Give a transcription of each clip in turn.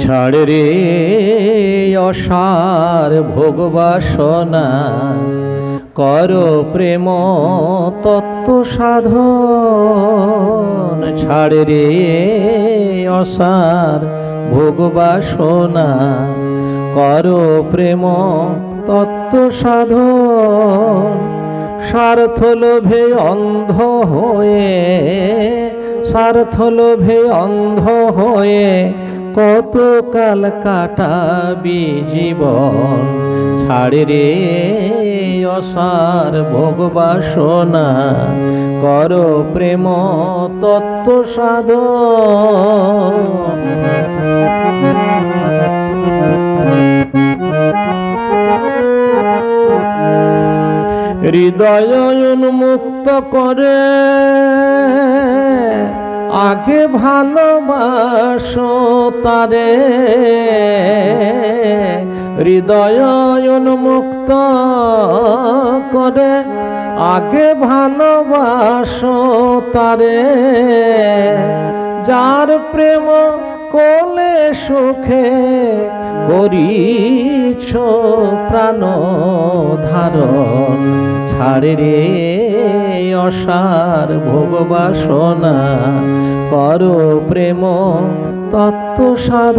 ছাড় রে অসার ভোগবাসনা কর প্রেম তত্ত্ব সাধন। ছাড় রে অসার ভোগবাসনা কর প্রেম তত্ত্ব সাধন। স্বার্থ লোভে অন্ধ হয়ে স্বার্থ লোভে অন্ধ হয়ে কত কাল কাটাবি জীবন? ছাড় রে অসার ভোগবাসনা কর প্রেম তত্ত্ব সাধন। হৃদয় উন্মুক্ত করে। আগে ভালোবাসো তারে। হৃদয় উন্মুক্ত করে। আগে ভালোবাসো তারে। যার প্রেম কোলে সুখে করিছ প্রাণ ধারণ। ছাড়ে রে অসার ভোগবাসনা কর প্রেম তত্ত্ব সাধ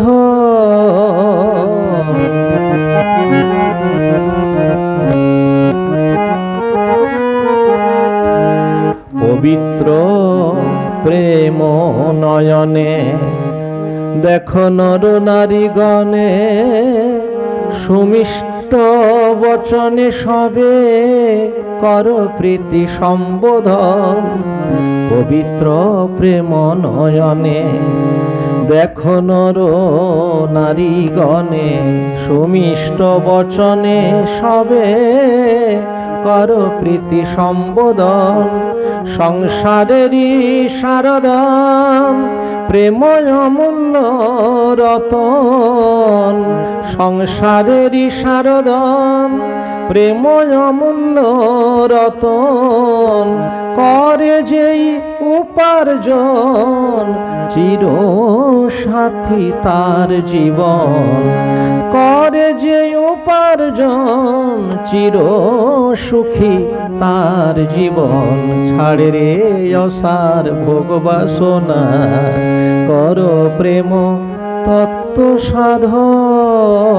পবিত্র প্রেম নয়নে দেখো নর নারীগণে, সুমিষ্ট বচনে সবে কর প্রীতি সম্বোধন, পবিত্র প্রেম নয়নে। দেখো নর নারীগণে, সুমিষ্ট বচনে সবে কর প্রীতি সম্বোধন, সংসারেরই সারদান প্রেময় অমূল্য রতন সংসারেরই সারদান প্রেময় অমূল্য রতন, করে যেই উপার্জন চির সাথী তার জীবন। করে যে উপার্জন চির সুখী তার জীবন ছাড়ে রে অসার ভোগবাসনা কর প্রেম তত্ত্ব সাধন